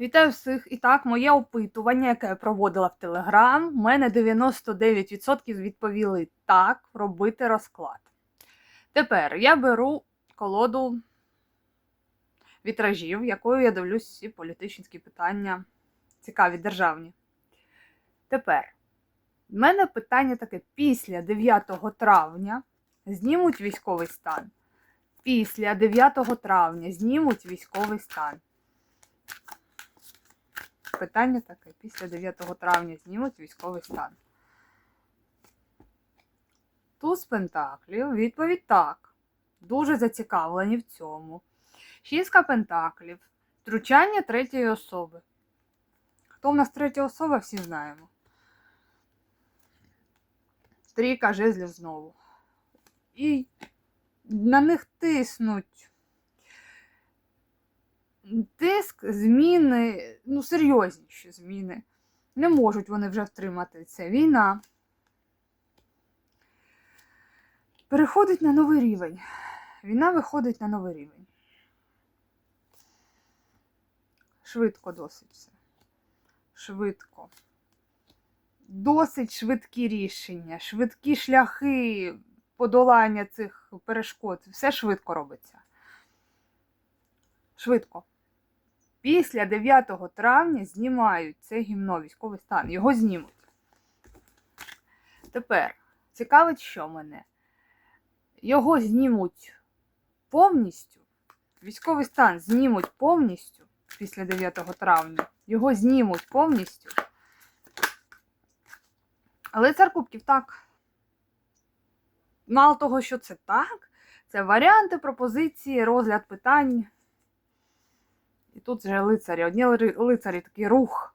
Вітаю всіх! І так, моє опитування, яке я проводила в Телеграм, в мене 99% відповіли так, робити розклад. Тепер я беру колоду вітражів, якою я дивлюсь всі політичні питання, цікаві державні. Тепер, в мене питання таке: після 9 травня знімуть військовий стан. Після 9 травня знімуть військовий стан. Питання таке: після 9 травня знімуть військовий стан. Туз Пентаклів, відповідь так. Дуже зацікавлені в цьому. Шістка Пентаклів. Втручання третьої особи. Хто в нас третя особа, всі знаємо. Трійка жезлів знову. І на них тиснуть. Тиск, зміни, ну, серйозніші зміни. Не можуть вони вже втримати це. Війна. Переходить на новий рівень. Війна виходить на новий рівень. Швидко досить все. Швидко. Досить швидкі рішення, швидкі шляхи подолання цих перешкод. Все швидко робиться. Швидко. Після 9 травня знімають це гімно, військовий стан. Його знімуть. Тепер, цікавить, що мене. Його знімуть повністю. Військовий стан знімуть повністю після 9 травня. Його знімуть повністю. Але цар кубків так. Мало того, що це так, це варіанти, пропозиції, розгляд питань. І тут вже лицарі. Одні лицарі такий рух.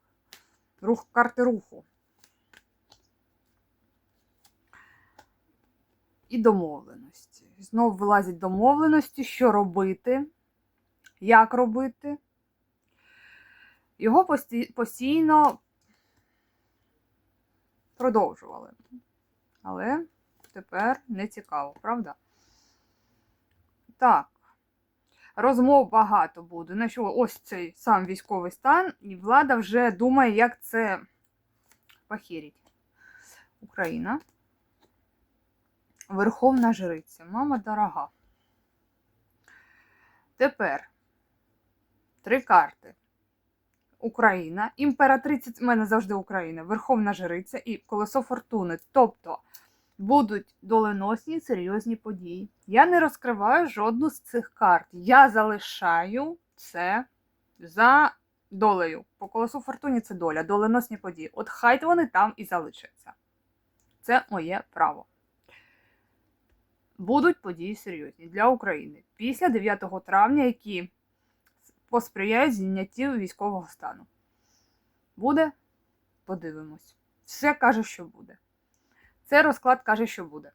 Рух карти руху. І домовленості. Знов вилазять домовленості, що робити, як робити. Його постійно продовжували. Але тепер не цікаво, правда? Так. Розмов багато буде. На що ось цей сам військовий стан, і влада вже думає, як це похірить. Україна. Верховна жриця. Мама дорога. Тепер три карти. Україна, імператриця, в мене завжди Україна, Верховна Жриця і Колесо Фортуни. Тобто будуть доленосні серйозні події. Я не розкриваю жодну з цих карт. Я залишаю це за долею. По колесу фортуні це доля, доленосні події. От хай вони там і залишаться. Це моє право. Будуть події серйозні для України після 9 травня, які посприяють зняттю військового стану. Буде? Подивимось. Все каже, що буде. Це розклад каже, що буде.